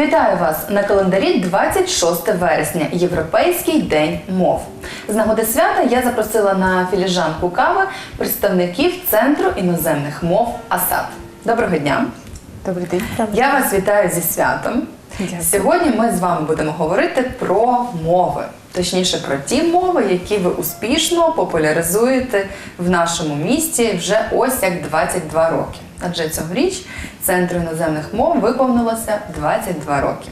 Вітаю вас на календарі 26 вересня, Європейський день мов. З нагоди свята я запросила на філіжанку кави представників Центру іноземних мов АСАП. Доброго дня! Добрий день. Я вас вітаю зі святом. Дякую. Сьогодні ми з вами будемо говорити про мови, точніше про ті мови, які ви успішно популяризуєте в нашому місті вже ось як 22 роки. Адже цьогоріч Центру іноземних мов виповнилося 22 роки.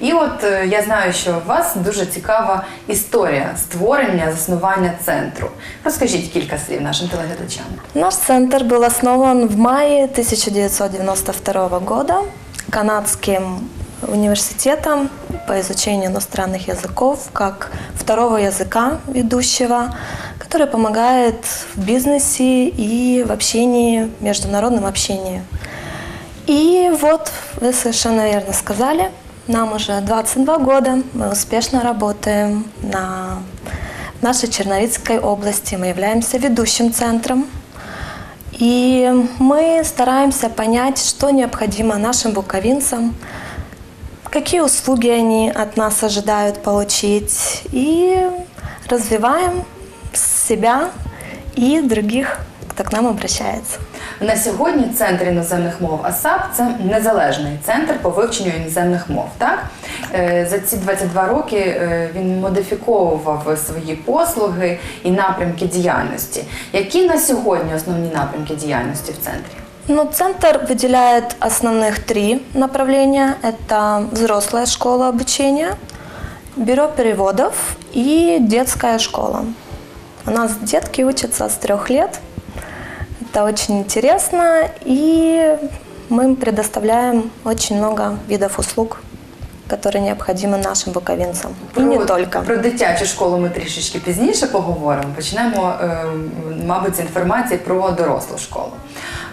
І от е, я знаю, що у вас дуже цікава історія створення, заснування центру. Розкажіть кілька слів нашим телеглядачам. Наш центр был основан в мае 1992 года канадским университетом по изучению иностранных языков как второго языка ведущего, Который помогает в бизнесе и в общении, международном общении. И вот вы совершенно верно сказали, нам уже 22 года, мы успешно работаем на нашей Черновицкой области, мы являемся ведущим центром. И мы стараемся понять, что необходимо нашим буковинцам, какие услуги они от нас ожидают получить, и развиваем себя и других, кто к нам обращается. На сьогодні центр іноземних мов АСАП це незалежний центр по вивченню іноземних мов. Так Е, за ці 22 роки е, він модифіковував свої послуги і напрямки діяльності. Які на сьогодні основні напрямки діяльності в центрі? Ну, центр выделяет основных три направления. Это взрослая школа обучения, бюро переводов и детская школа. У нас детки учатся с трех лет. Это очень интересно, и мы им предоставляем очень много видов услуг, которые необходимы нашим буковинцам. И не Про- только. про дитячу школу ми трішечки пізніше поговоримо. Почнемо, е, мабуть, з інформації про дорослу школу.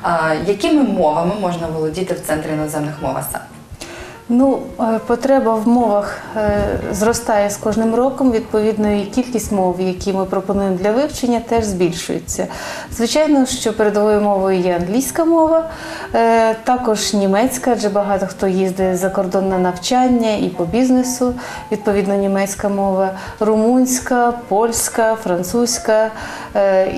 А, якими мовами можна володіти в центрі іноземних мов АСАП? Ну, е, потреба в мовах е, зростає з кожним роком. Відповідно, і кількість мов, які ми пропонуємо для вивчення, теж збільшується. Звичайно, що передовою мовою є англійська мова, е, також німецька, адже багато хто їздить за кордон на навчання і по бізнесу. Відповідно, німецька мова, румунська, польська, французька,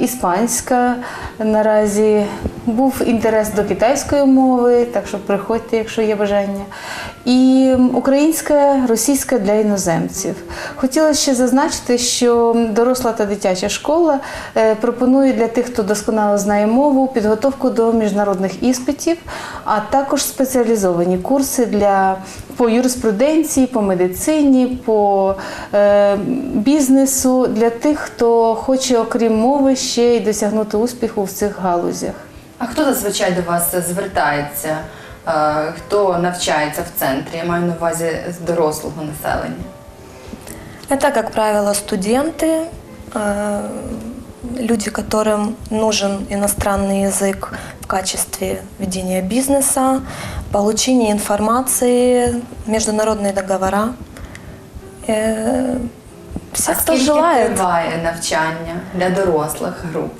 іспанська. Наразі був інтерес до китайської мови, так що приходьте, якщо є бажання. І українська, російська для іноземців. Хотіла ще зазначити, що доросла та дитяча школа е, пропонує для тих, хто досконало знає мову, підготовку до міжнародних іспитів, а також спеціалізовані курси для по юриспруденції, по медицині, по е, бізнесу для тих, хто хоче, окрім мови, ще й досягнути успіху в цих галузях. А хто зазвичай до вас звертається? Е, Хто навчається в центрі? Я маю на увазі з дорослого населення. Это, как правило, студенты, э, люди, которым нужен иностранный язык в качестве ведения бизнеса, получения информации, международные договора. Э, Все, а кто скільки желает. триває навчання для дорослих груп?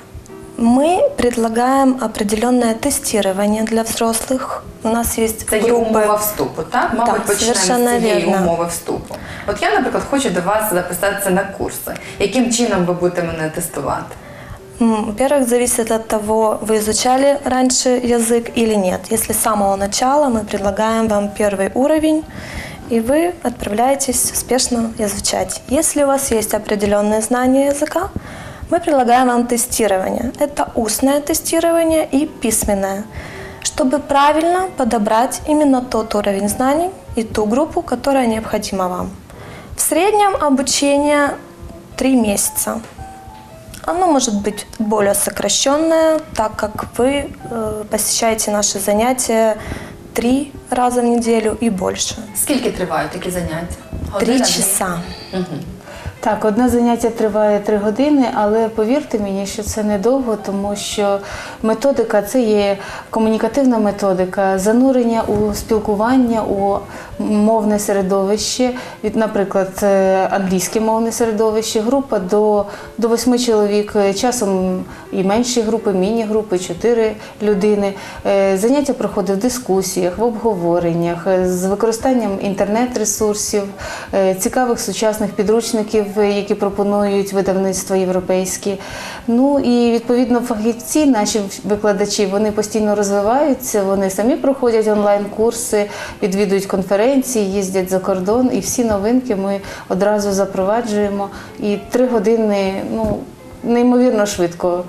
Мы предлагаем определенное тестирование для взрослых. У нас есть Це є группы. умова вступу, так? Мабуть, Так, почнемо з совершенно цієї вірно. умови вступу. От я, наприклад, хочу до вас записатися на курси. Яким чином ви будете мене тестувати? М, Во-первых, зависит от того, вы изучали раньше язык или нет. Если с самого начала мы предлагаем вам первый уровень, и вы отправляетесь успешно изучать. Если у вас есть определенные знания языка, мы предлагаем вам тестирование. Это устное тестирование и письменное, чтобы правильно подобрать именно тот уровень знаний и ту группу, которая необходима вам. В среднем обучение три месяца. Оно может быть более сокращенное, так как вы э, посещаете наши занятия три раза в неделю и больше. Скільки тривають такі заняття? Три Година, дві? часа. Мгм. Так, одне заняття триває три години, але повірте мені, що це недовго, тому що методика це є комунікативна методика, занурення у спілкування, у мовне середовище, від, наприклад, е, англійське мовне середовище, група до, до восьми чоловік, е, часом і менші групи, міні-групи, чотири людини. Е, Заняття проходить в дискусіях, в обговореннях, з використанням інтернет-ресурсів, цікавих сучасних підручників, які пропонують видавництва європейські. Ну і відповідно фахівці, наші викладачі, вони постійно розвиваються, вони самі проходять онлайн-курси, відвідують конференції, їздять за кордон, і всі новинки ми одразу запроваджуємо. І три години, ну неймовірно швидко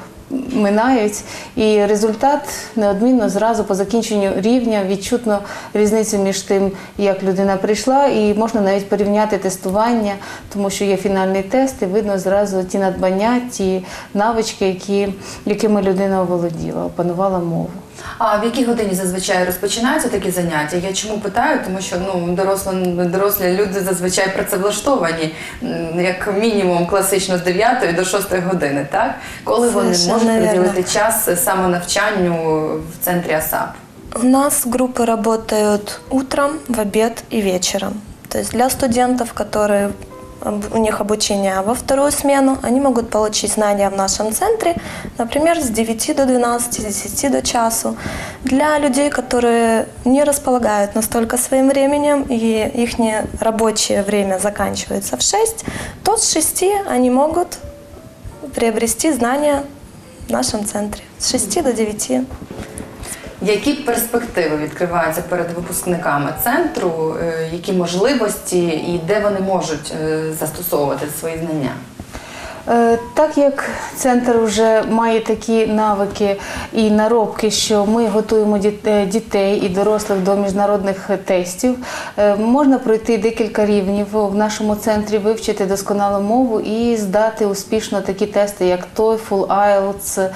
минають, і результат неодмінно зразу по закінченню рівня відчутно різницю між тим, як людина прийшла, і можна навіть порівняти тестування, тому що є фінальний тест, і видно зразу ті надбання, ті навички, які, якими людина оволоділа, опанувала мову. А в якій годині зазвичай розпочинаються такі заняття? Я чому питаю? Тому що ну дорослі, дорослі люди зазвичай працевлаштовані, м, як мінімум класично з 9 до 6 години, так? Коли вони Совершенно можуть верно. приділити час самонавчанню в центрі АСАП? У нас группы работают утром, в обед и вечером. То есть для студентов, которые у них обучение во вторую смену, они могут получить знания в нашем центре, например, с 9 до 12, с 10 до часу. Для людей, которые не располагают настолько своим временем и их рабочее время заканчивается в 6, то с 6 они могут приобрести знания в нашем центре с 6 до 9. Які перспективи відкриваються перед випускниками центру? Е, Які можливості і де вони можуть е, застосовувати свої знання? Е, Так як центр вже має такі навики і наробки, що ми готуємо дітей і дорослих до міжнародних тестів, можна пройти декілька рівнів в нашому центрі, вивчити досконалу мову і здати успішно такі тести, як TOEFL, IELTS,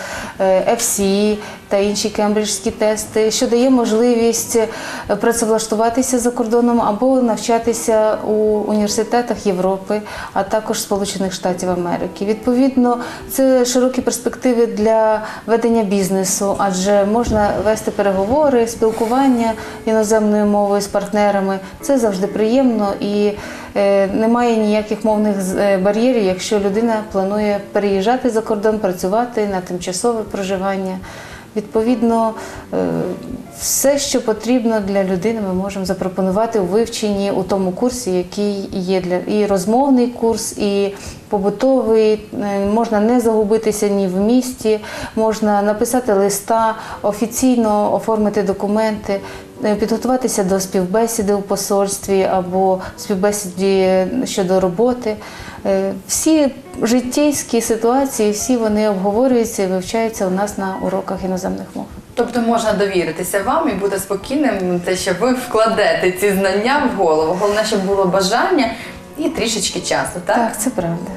FCE та інші кембриджські тести, що дає можливість е, працевлаштуватися за кордоном або навчатися у університетах Європи, а також Сполучених Штатів Америки. Відповідно, це широкі перспективи для ведення бізнесу, адже можна вести переговори, спілкування іноземною мовою з партнерами. Це завжди приємно і е, немає ніяких мовних е, бар'єрів, якщо людина планує переїжджати за кордон, працювати на тимчасове проживання. Відповідно, е, все, що потрібно для людини, ми можемо запропонувати у вивченні у тому курсі, який є для і розмовний курс, і побутовий. Е, Можна не загубитися ні в місті, можна написати листа, офіційно оформити документи, підготуватися до співбесіди у посольстві або співбесіді щодо роботи. Е, Всі життєйські ситуації, всі вони обговорюються і вивчаються у нас на уроках іноземних мов. Тобто можна довіритися вам і бути спокійним, те, що ви вкладете ці знання в голову. Головне, щоб було бажання і трішечки часу, так? Так, це правда.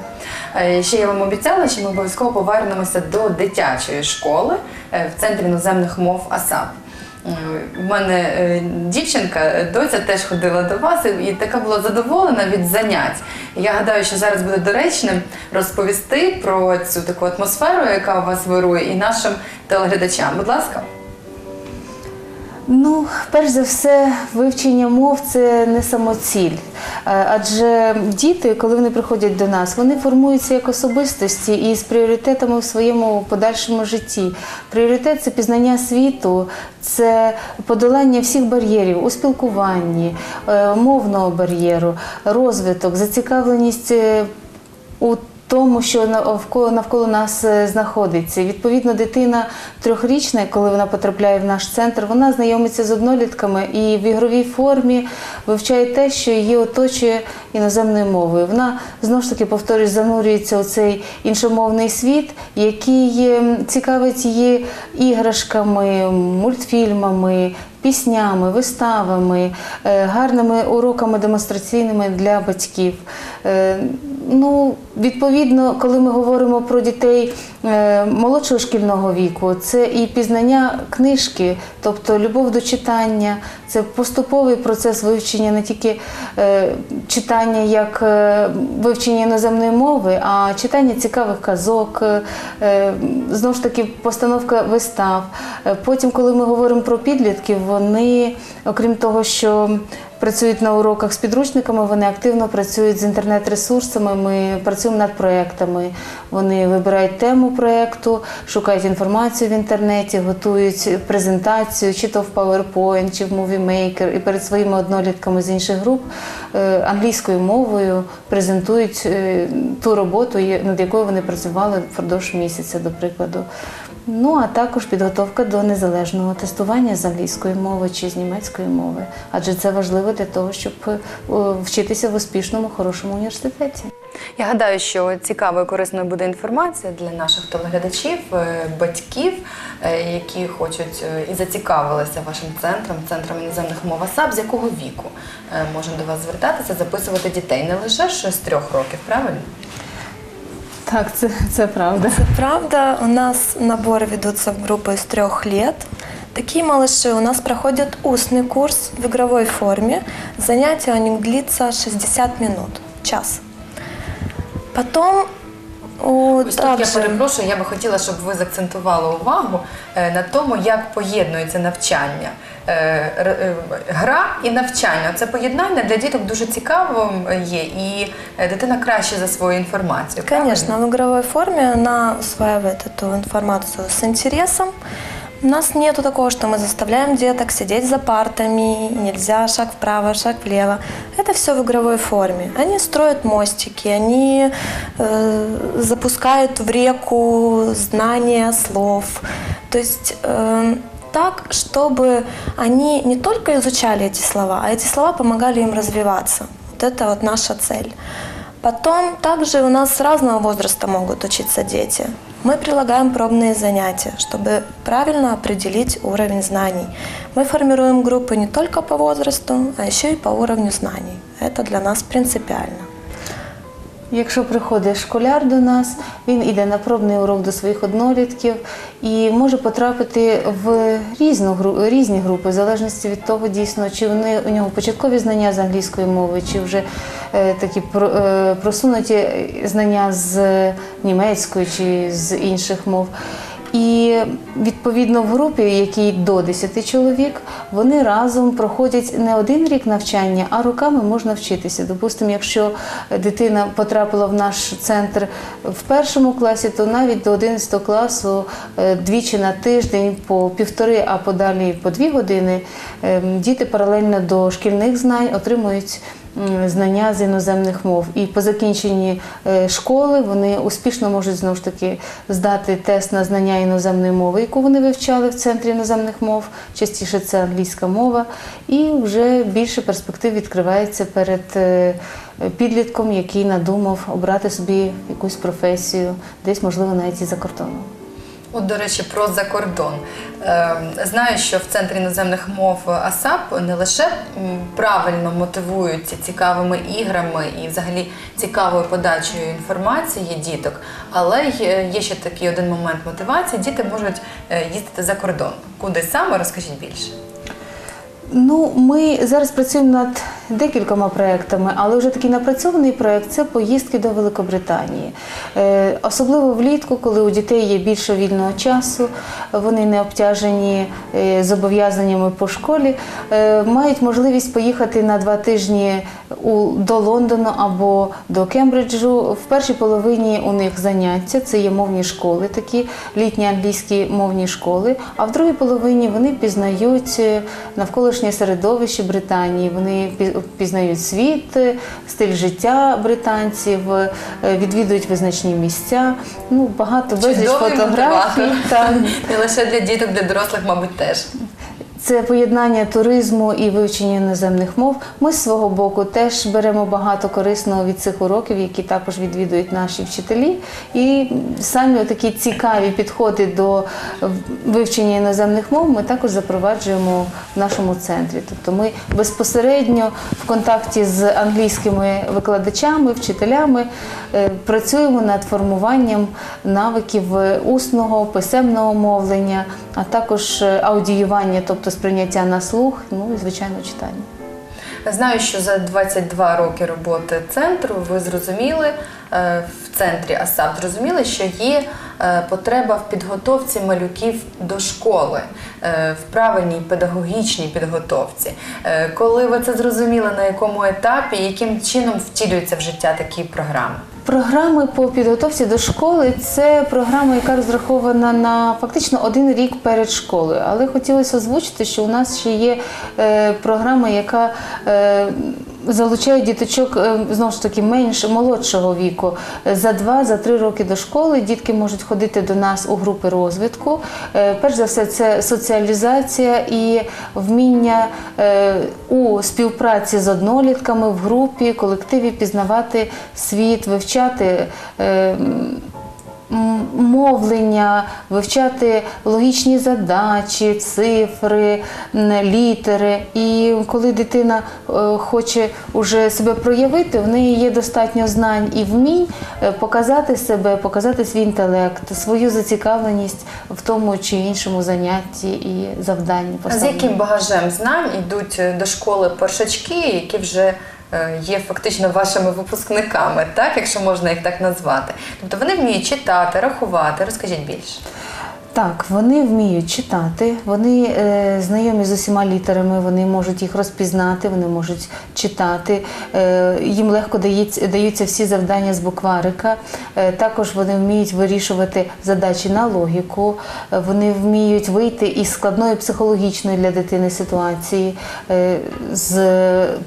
Е, Ще я вам обіцяла, що ми обов'язково повернемося до дитячої школи е, в центрі іноземних мов АСАП. У мене е, дівчинка, е, доця теж ходила до вас і така була задоволена від занять. Я гадаю, що зараз буде доречним розповісти про цю таку атмосферу, яка у вас вирує, і нашим телеглядачам. Будь ласка. Ну, перш за все, вивчення мов це не самоціль. Е, Адже діти, коли вони приходять до нас, вони формуються як особистості і з пріоритетами в своєму подальшому житті. Пріоритет це пізнання світу, це подолання всіх бар'єрів у спілкуванні, е, мовного бар'єру, розвиток, зацікавленість е, у тому, що навколо, навколо нас е, знаходиться. Відповідно, дитина трьохрічна, коли вона потрапляє в наш центр, вона знайомиться з однолітками і в ігровій формі вивчає те, що її оточує іноземною мовою. Вона знову ж таки повторюсь, занурюється у цей іншомовний світ, який е, цікавить її іграшками, мультфільмами. Піснями, виставами, е, гарними уроками демонстраційними для батьків. Е, Ну, відповідно, коли ми говоримо про дітей е, молодшого шкільного віку, це і пізнання книжки, тобто любов до читання, це поступовий процес вивчення не тільки читання як вивчення іноземної мови, а читання цікавих казок, знову ж таки, постановка вистав. Потім, коли ми говоримо про підлітків, вони, окрім того, що працюють на уроках з підручниками, вони активно працюють з інтернет-ресурсами. Ми працюємо над проектами. Вони вибирають тему проекту, шукають інформацію в інтернеті, готують презентацію, чи то в PowerPoint, чи в Movie Maker, і перед своїми однолітками з інших груп е, англійською мовою презентують е, ту роботу, над якою вони працювали впродовж місяця, до прикладу. Ну а також підготовка до незалежного тестування з англійської мови чи з німецької мови, адже це важливо для того, щоб е, вчитися в успішному, хорошому університеті. Я гадаю, що цікавою корисною буде інформація для наших телеглядачів, е, батьків, е, які хочуть і зацікавилися вашим центром, центром іноземних мов АСАП, з якого віку можна до вас звертатися, записувати дітей не лише з трьох років, правильно? Так, це, це правда. Это правда. У нас набор ведутся в группы с трех лет. Такие малыши у нас проходят устный курс в игровой форме. Занятия у них длится 60 минут, час. Потом Ось тут я перепрошую, я би хотіла, щоб ви заакцентували увагу е, на тому, як поєднується навчання. Е, е, Гра і навчання це поєднання для діток дуже цікавим є, і дитина краще засвоює інформацію. Конечно, правильно? в игровой форме она усваивает эту информацию с интересом. У нас нету такого, что мы заставляем деток сидеть за партами, нельзя шаг вправо, шаг влево. Это все в игровой форме. Они строят мостики, они э, запускают в реку знания слов. То есть э, так, чтобы они не только изучали эти слова, а эти слова помогали им развиваться. Вот это вот наша цель. Потом также у нас с разного возраста могут учиться дети. Мы прилагаем пробные занятия, чтобы правильно определить уровень знаний. Мы формируем группы не только по возрасту, а еще и по уровню знаний. Это для нас принципиально. Якщо приходить школяр до нас, він іде на пробний урок до своїх однолітків і може потрапити в різну різні групи, в залежності від того, дійсно, чи вони у нього початкові знання з англійської мови, чи вже е, такі е, просунуті знання з німецької чи з інших мов. І відповідно в групі, якій до 10 чоловік, вони разом проходять не один рік навчання, а роками можна вчитися. Допустимо, якщо дитина потрапила в наш центр в першому класі, то навіть до 11 класу е, двічі на тиждень по півтори, а подалі по дві години ем, діти паралельно до шкільних знань отримують знання з іноземних мов. І по закінченні е, школи вони успішно можуть знову ж таки здати тест на знання іноземної мови, яку вони вивчали в центрі іноземних мов. Частіше це англійська мова, і вже більше перспектив відкривається перед е, підлітком, який надумав обрати собі якусь професію, десь можливо навіть і за кордоном. От, до речі, про закордон. Е, Знаю, що в центрі іноземних мов АСАП не лише правильно мотивуються цікавими іграми і взагалі цікавою подачею інформації діток, але е, є ще такий один момент мотивації. Діти можуть е, їздити за кордон. Куди саме розкажіть більше? Ну, ми зараз працюємо над декількома проектами, але вже такий напрацьований проект це поїздки до Великобританії. Е, особливо влітку, коли у дітей є більше вільного часу, вони не обтяжені е, зобов'язаннями по школі, е, мають можливість поїхати на два тижні до Лондону або до Кембриджу. В першій половині у них заняття, це є мовні школи, такі літні англійські мовні школи. А в другій половині вони пізнають навколишнє середовище Британії. Вони пізнають світ, стиль життя британців, е, відвідують визначні місця. Ну багато безліч фотографій. Не лише для діток, для дорослих, мабуть, теж. Це поєднання туризму і вивчення іноземних мов. Ми з свого боку теж беремо багато корисного від цих уроків, які також відвідують наші вчителі. І самі такі цікаві підходи до вивчення іноземних мов ми також запроваджуємо в нашому центрі. Тобто ми безпосередньо в контакті з англійськими викладачами, вчителями е, працюємо над формуванням навиків усного, писемного мовлення, а також е, аудіювання, тобто сприйняття на слух, ну і звичайно читання. Знаю, що за 22 роки роботи центру ви зрозуміли е, в центрі АСАП зрозуміли, що є е, потреба в підготовці малюків до школи, е, в правильній педагогічній підготовці. Коли ви це зрозуміли, на якому етапі, яким чином втілюються в життя такі програми? Програми по підготовці до школи це програма, яка розрахована на фактично один рік перед школою. Але хотілося озвучити, що у нас ще є е, програма, яка залучає діточок е, знову ж таки менш молодшого віку. За два, за три роки до школи дітки можуть ходити до нас у групи розвитку. Е, перш за все, це соціалізація і вміння е, у співпраці з однолітками в групі, колективі пізнавати світ, вивчати. Мовлення, вивчати логічні задачі, цифри, літери. І коли дитина е, хоче уже себе проявити, в неї є достатньо знань і вмінь е, показати себе, показати свій інтелект, свою зацікавленість в тому чи іншому занятті і завданні. З яким багажем знань йдуть е, до школи першачки, які вже є фактично вашими випускниками, так, якщо можна їх так назвати? Тобто вони вміють читати, рахувати. Розкажіть більше. Так, вони вміють читати, вони е, знайомі з усіма літерами, вони можуть їх розпізнати, вони можуть читати. Е, їм легко дається, даються всі завдання з букварика. Е, також вони вміють вирішувати задачі на логіку, е, вони вміють вийти із складної психологічної для дитини ситуації е, з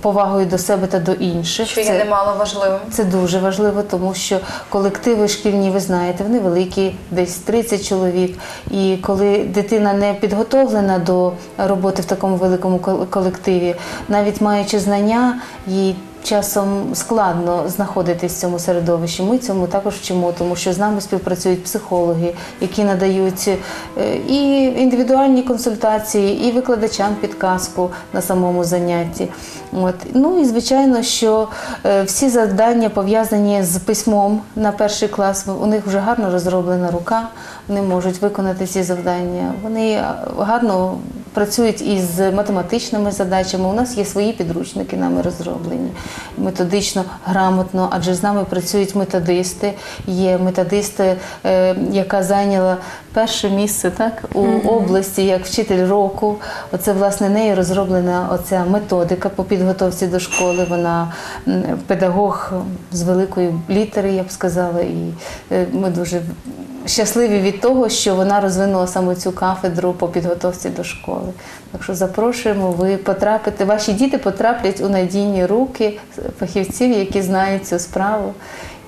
повагою до себе та до інших. Що є немало важливим. це дуже важливо, тому що колективи шкільні, ви знаєте, вони великі, десь 30 чоловік. І коли дитина не підготовлена до роботи в такому великому кол- колективі, навіть маючи знання, їй часом складно знаходитись в цьому середовищі. Ми цьому також вчимо, тому що з нами співпрацюють психологи, які надають е, і індивідуальні консультації, і викладачам підказку на самому занятті. От. Ну і звичайно, що е, всі завдання пов'язані з письмом на перший клас. У них вже гарно розроблена рука, вони можуть виконати ці завдання. Вони е, гарно працюють із математичними задачами. У нас є свої підручники нами розроблені методично, грамотно, адже з нами працюють методисти. Є методисти, е, яка зайняла перше місце так у області як вчитель року. Оце власне нею розроблена оця методика по підготовці до школи. Вона педагог з великої літери, я б сказала, і е, ми дуже щасливі від того, що вона розвинула саме цю кафедру по підготовці до школи. Так що запрошуємо, ви потрапите, ваші діти потраплять у надійні руки фахівців, які знають цю справу,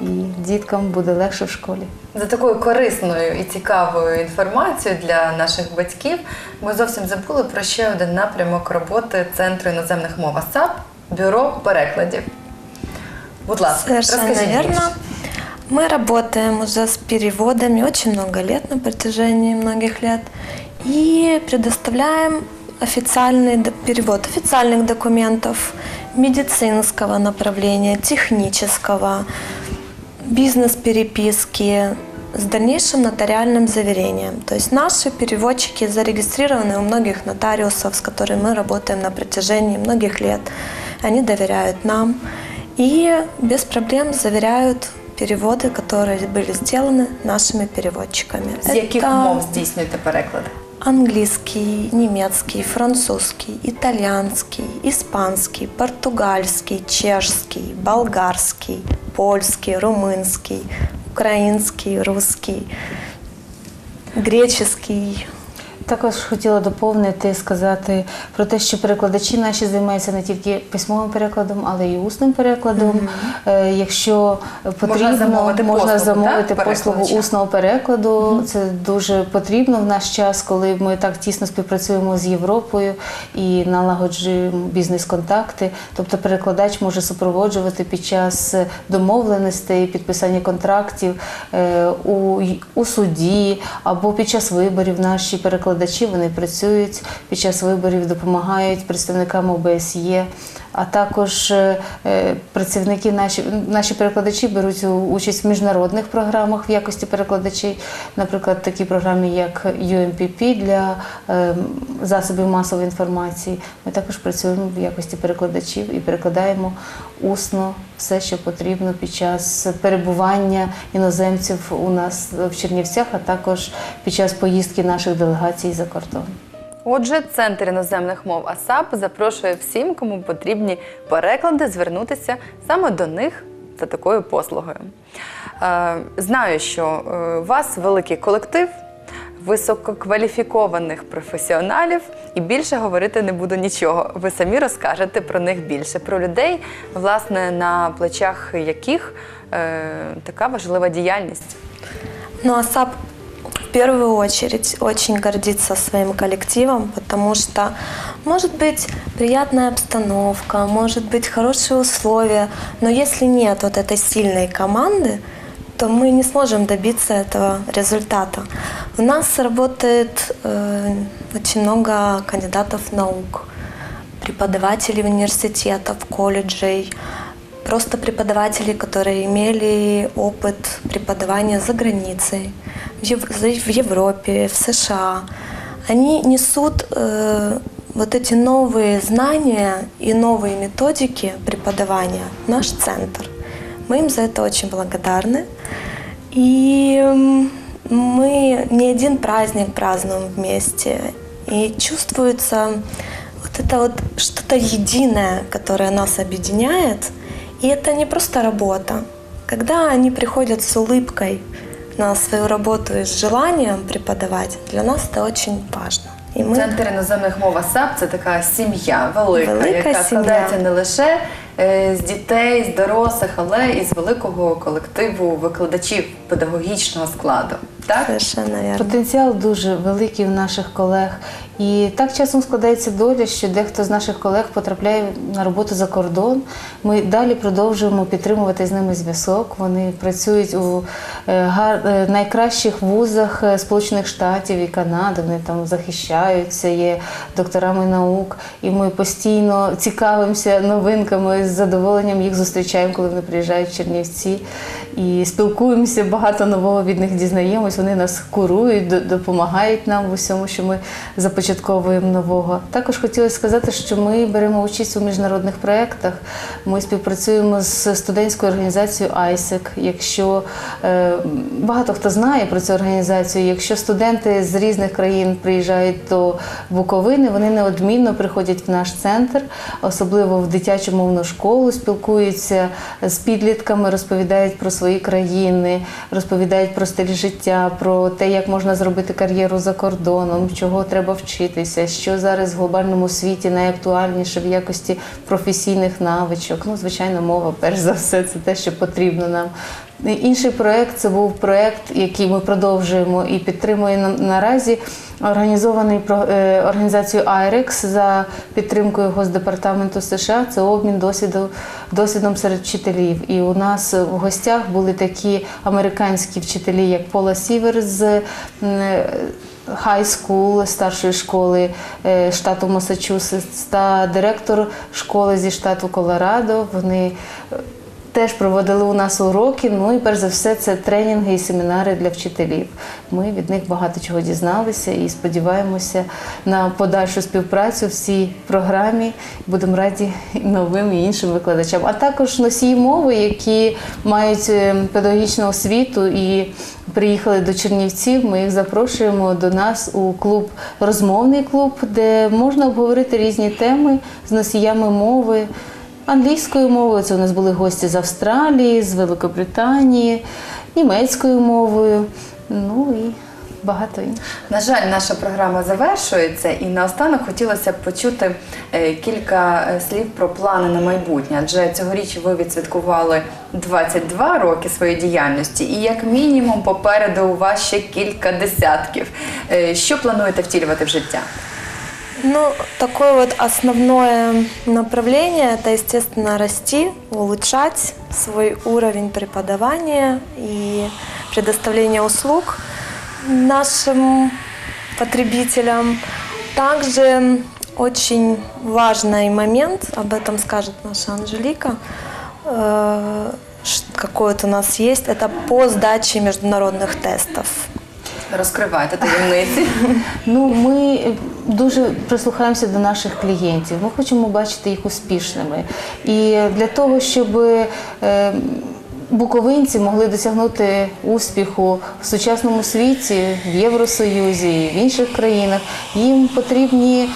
і діткам буде легше в школі. За такою корисною і цікавою інформацією для наших батьків ми зовсім забули про ще один напрямок роботи Центру іноземних мов АСАП бюро перекладів. Будь ласка, Совершенно розкажіть верно. більше. Мы работаем уже с переводами очень много лет, на протяжении многих лет, и предоставляем официальный д- перевод официальных документов, медицинского направления, технического, бизнес-переписки с дальнейшим нотариальным заверением. То есть наши переводчики зарегистрированы у многих нотариусов, с которыми мы работаем на протяжении многих лет. Они доверяют нам и без проблем заверяют переводы, которые были сделаны нашими переводчиками. З яких Это мов здійснюєте переклади? Английский, немецкий, французский, итальянский, испанский, португальский, чешский, болгарский, польский, румынский, украинский, русский, греческий. Також хотіла доповнити, сказати про те, що перекладачі наші займаються не тільки письмовим перекладом, але й усним перекладом. Е, Якщо потрібно, замовити можна послугу, замовити послугу усного перекладу. Це дуже потрібно в наш час, коли ми так тісно співпрацюємо з Європою і налагоджуємо бізнес-контакти. Тобто перекладач може супроводжувати під час домовленостей, підписання контрактів е, у, у суді або під час виборів. Наші перекладачі вони працюють під час виборів, допомагають представникам ОБСЄ. А також е, е, працівники наші наші перекладачі беруть участь в міжнародних програмах в якості перекладачів, наприклад, такі програми, як UMPP для е, засобів масової інформації. Ми також працюємо в якості перекладачів і перекладаємо усно все, що потрібно під час перебування іноземців у нас в Чернівцях, а також під час поїздки наших делегацій за кордон. Отже, центр іноземних мов АСАП запрошує всім, кому потрібні переклади, звернутися саме до них за такою послугою. Е, Знаю, що е, у вас великий колектив висококваліфікованих професіоналів, і більше говорити не буду нічого. Ви самі розкажете про них більше, про людей, власне, на плечах яких е, така важлива діяльність. Ну, АСАП в первую очередь очень гордится своим коллективом, потому что может быть приятная обстановка, может быть хорошие условия, но если нет вот этой сильной команды, то мы не сможем добиться этого результата. У нас работает э, очень много кандидатов наук, преподавателей университетов, колледжей, просто преподаватели, которые имели опыт преподавания за границей, в Европе, в США. Они несут э, вот эти новые знания и новые методики преподавания в наш центр. Мы им за это очень благодарны. И м, мы не один праздник празднуем вместе. И чувствуется вот это вот что-то единое, которое нас объединяет. И это не просто работа. Когда они приходят с улыбкой на свою работу и с желанием преподавать, для нас это очень важно. И мы Центр іноземних мов АСАП це така сім'я велика, Велика яка сім'я. складається не лише е, з дітей, з дорослих, але і з великого колективу викладачів педагогічного складу. Так? совершенно. Потенціал дуже великий у наших колег. І так часом складається доля, що дехто з наших колег потрапляє на роботу за кордон. Ми далі продовжуємо підтримувати з ними зв'язок. Вони працюють у е, гар- е, найкращих вузах е, Сполучених Штатів і Канади. Вони там захищаються, є докторами наук. І ми постійно цікавимося новинками з задоволенням їх зустрічаємо, коли вони приїжджають в Чернівці. І спілкуємося, багато нового від них дізнаємось. Вони нас курують, допомагають нам в усьому, що ми започатковуємо нового. Також хотілося сказати, що ми беремо участь у міжнародних проєктах. Ми співпрацюємо з студентською організацією ISEC. Якщо е, багато хто знає про цю організацію, якщо студенти з різних країн приїжджають до Буковини, вони неодмінно приходять в наш центр, особливо в дитячу мовну школу, спілкуються з підлітками, розповідають про свої країни, розповідають про стиль життя, про те, як можна зробити кар'єру за кордоном, чого треба вчитися, що зараз в глобальному світі найактуальніше в якості професійних навичок. Ну, звичайно, мова, перш за все, це те, що потрібно нам. І Інший проєкт це був проєкт, який ми продовжуємо і підтримуємо на- наразі, організований е, організацією IREX за підтримкою Госдепартаменту США. Це обмін досвіду, досвідом серед вчителів. І у нас в гостях були такі американські вчителі, як Пола Сівер з м, High School, старшої школи е, штату Масачусетс та директор школи зі штату Колорадо. Вони е, теж проводили у нас уроки. Ну і перш за все, це тренінги і семінари для вчителів. Ми від них багато чого дізналися і сподіваємося на подальшу співпрацю в цій програмі. Будемо раді новим і іншим викладачам, а також носії мови, які мають е, педагогічну освіту і приїхали до Чернівців. Ми їх запрошуємо до нас у клуб розмовний клуб, де можна обговорити різні теми з носіями мови. Англійською мовою це у нас були гості з Австралії, з Великобританії, німецькою мовою. Ну і багато інших. На жаль, наша програма завершується, і наостанок хотілося б почути е, кілька е, слів про плани на майбутнє. Адже цьогоріч ви відсвяткували 22 роки своєї діяльності, і як мінімум попереду у вас ще кілька десятків. Е, Що плануєте втілювати в життя? Ну, такое вот основное направление – это, естественно, расти, улучшать свой уровень преподавания и предоставления услуг нашим потребителям. Также очень важный момент, об этом скажет наша Анжелика, э, ш- какой вот у нас есть, это по сдаче международных тестов. Розкривайте таємниці. Ну, ми дуже прислухаємося до наших клієнтів. Ми хочемо бачити їх успішними. І для того, щоб е, буковинці могли досягнути успіху в сучасному світі, в Євросоюзі, в інших країнах, їм потрібні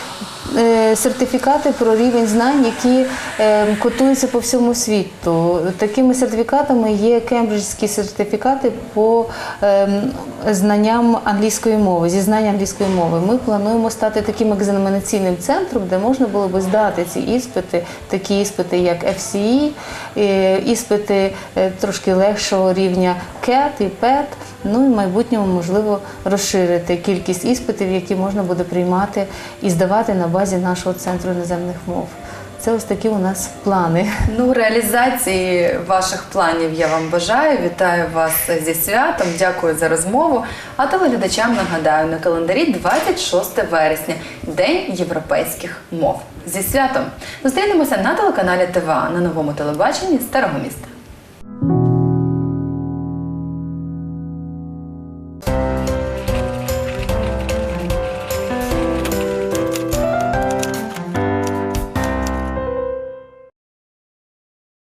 сертифікати про рівень знань, які е, котуються по всьому світу. Такими сертифікатами є кембриджські сертифікати по ем, знанням англійської мови, зі знання англійської мови. Ми плануємо стати таким екзаменаційним центром, де можна було би здати ці іспити, такі іспити, як FCE, е, іспити е, трошки легшого рівня CAT і PET. Ну і в майбутньому можливо розширити кількість іспитів, які можна буде приймати і здавати на базі нашого центру іноземних мов. Це ось такі у нас плани. Ну, реалізації ваших планів я вам бажаю. Вітаю вас зі святом. Дякую за розмову. А телеглядачам нагадаю на календарі 26 вересня, День європейських мов. Зі святом зустрінемося на телеканалі ТВА на новому телебаченні Старого міста.